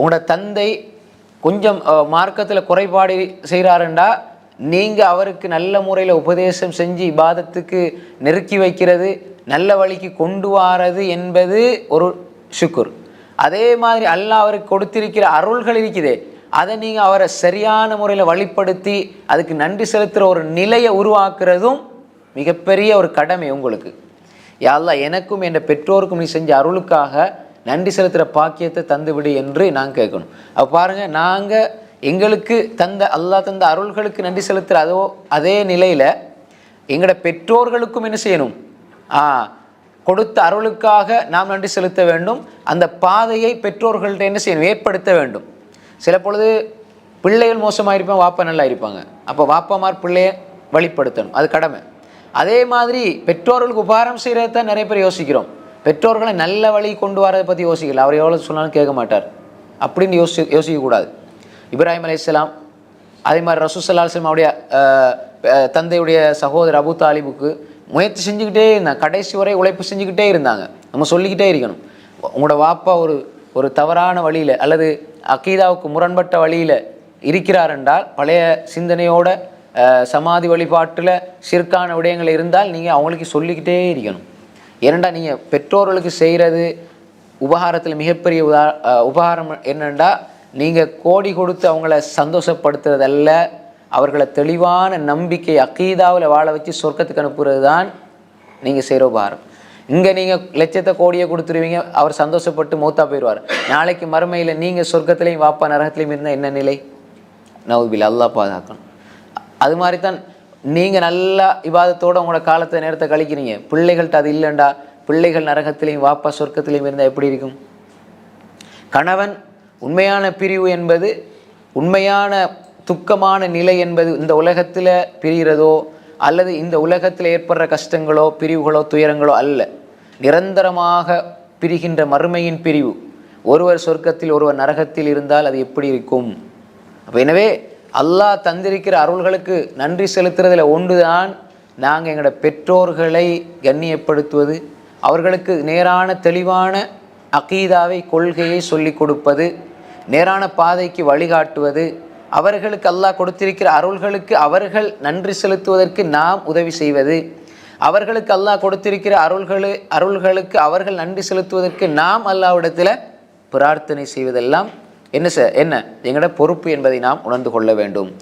உங்களோட தந்தை கொஞ்சம் மார்க்கத்தில் குறைபாடு செய்கிறாருண்டா நீங்கள் அவருக்கு நல்ல முறையில் உபதேசம் செஞ்சு இபாதத்துக்கு நெருக்கி வைக்கிறது நல்ல வழிக்கு கொண்டு வாரது என்பது ஒரு சுக்குர். அதே மாதிரி அல்லாஹ் அவருக்கு கொடுத்திருக்கிற அருள்கள் இருக்குதே அதை நீங்கள் அவரை சரியான முறையில் வழிப்படுத்தி அதுக்கு நன்றி செலுத்துகிற ஒரு நிலையை உருவாக்குறதும் மிகப்பெரிய ஒரு கடமை உங்களுக்கு. யாழ்லா எனக்கும் என் பெற்றோருக்கும் நீ செஞ்ச அருளுக்காக நன்றி செலுத்துகிற பாக்கியத்தை தந்துவிடு என்று நாங்கள் கேட்கணும். அப்போ பாருங்கள் நாங்கள் எங்களுக்கு தந்த அல்லாஹ் தந்த அருள்களுக்கு நன்றி செலுத்துகிற அதோ அதே நிலையில் எங்களோட பெற்றோர்களுக்கும் என்ன செய்யணும்? ஆ கொடுத்த அருளுக்காக நாம் நன்றி செலுத்த வேண்டும். அந்த பாதையை பெற்றோர்கள்ட்ட என்ன செய்யணும்? ஏற்படுத்த வேண்டும். சில பொழுது பிள்ளைகள் மோசமாக இருப்பாங்க வாப்பா நல்லா இருப்பாங்க அப்போ வாப்பாமார் பிள்ளையை வழிப்படுத்தணும். அது கடமை. அதே மாதிரி பெற்றோர்களுக்கு உபகாரம் செய்கிறத தான் நிறைய பேர் யோசிக்கிறோம். பெற்றோர்களை நல்ல வழி கொண்டு வரதை பற்றி யோசிக்கல. அவர் எவ்வளோ சொன்னாலும் கேட்க மாட்டார். அப்படின்னு யோசி யோசிக்கக்கூடாது. இப்ராஹிம் அலையாம் அதே மாதிரி ரசூசல்லாஸ்லம் அவருடைய தந்தையுடைய சகோதரர் அபு தாலிபுக்கு முயற்சி செஞ்சுக்கிட்டே இருந்தாங்க. கடைசி வரை உழைப்பு செஞ்சுக்கிட்டே இருந்தாங்க. நம்ம சொல்லிக்கிட்டே இருக்கணும். உங்களோட வாப்பா ஒரு ஒரு தவறான வழியில் அல்லது அக்கீதாவுக்கு முரண்பட்ட வழியில் இருக்கிறார் என்றால் பழைய சிந்தனையோட சமாதி வழிபாட்டில் சிற்கான விடயங்கள் இருந்தால் நீங்கள் அவங்களுக்கு சொல்லிக்கிட்டே இருக்கணும். ஏனெண்டா நீங்கள் பெற்றோர்களுக்கு செய்கிறது உபகாரத்தில் மிகப்பெரிய உதா உபகாரம் என்னென்னா நீங்கள் கோடி கொடுத்து அவங்கள சந்தோஷப்படுத்துறதல்ல அவர்களை தெளிவான நம்பிக்கை அக்கீதாவில் வாழ வச்சு சொர்க்கத்துக்கு அனுப்புறது தான் நீங்கள் செய்கிற உபகாரம். இங்கே நீங்கள் லட்சத்தை கோடியை கொடுத்துருவீங்க அவர் சந்தோஷப்பட்டு மூத்தா போயிடுவார். நாளைக்கு மறுமையில் நீங்கள் சொர்க்கத்திலையும் வாப்பா நரகத்துலேயும் இருந்தால் என்ன நிலை? நவுபில் அல்லா பாதுகாக்கணும். அது மாதிரி தான் நீங்கள் நல்லா விவாதத்தோடு உங்களோட காலத்தை நேரத்தை கழிக்கிறீங்க. பிள்ளைகள்கிட்ட அது இல்லைண்டா. பிள்ளைகள் நரகத்திலையும் வாப்பா சொர்க்கத்திலையும் இருந்தால் எப்படி இருக்கும்? கணவன் உண்மையான பிரிவு என்பது உண்மையான துக்கமான நிலை என்பது இந்த உலகத்தில் பிரிகிறதோ அல்லது இந்த உலகத்தில் ஏற்படுற கஷ்டங்களோ பிரிவுகளோ துயரங்களோ அல்ல. நிரந்தரமாக பிரிகின்ற மறுமையின் பிரிவு. ஒருவர் சொர்க்கத்தில் ஒருவர் நரகத்தில் இருந்தால் அது எப்படி இருக்கும்? அப்போ எனவே அல்லாஹ் தந்திருக்கிற அருள்களுக்கு நன்றி செலுத்துறதில் ஒன்றுதான் நாங்கள் எங்களோட பெற்றோர்களை கண்ணியப்படுத்துவது அவர்களுக்கு நேரான தெளிவான அகீதாவை கொள்கையை சொல்லிக் கொடுப்பது நேரான பாதைக்கு வழிகாட்டுவது அவர்களுக்கு அல்லாஹ் கொடுத்திருக்கிற அருள்களுக்கு அவர்கள் நன்றி செலுத்துவதற்கு நாம் உதவி செய்வது அவர்களுக்கு அல்லாஹ் கொடுத்திருக்கிற அருள்களு அருள்களுக்கு அவர்கள் நன்றி செலுத்துவதற்கு நாம் அல்லாவிடத்தில் பிரார்த்தனை செய்வதெல்லாம் என்ன சார் என்ன? எங்களோட பொறுப்பு என்பதை நாம் உணர்ந்து கொள்ள வேண்டும்.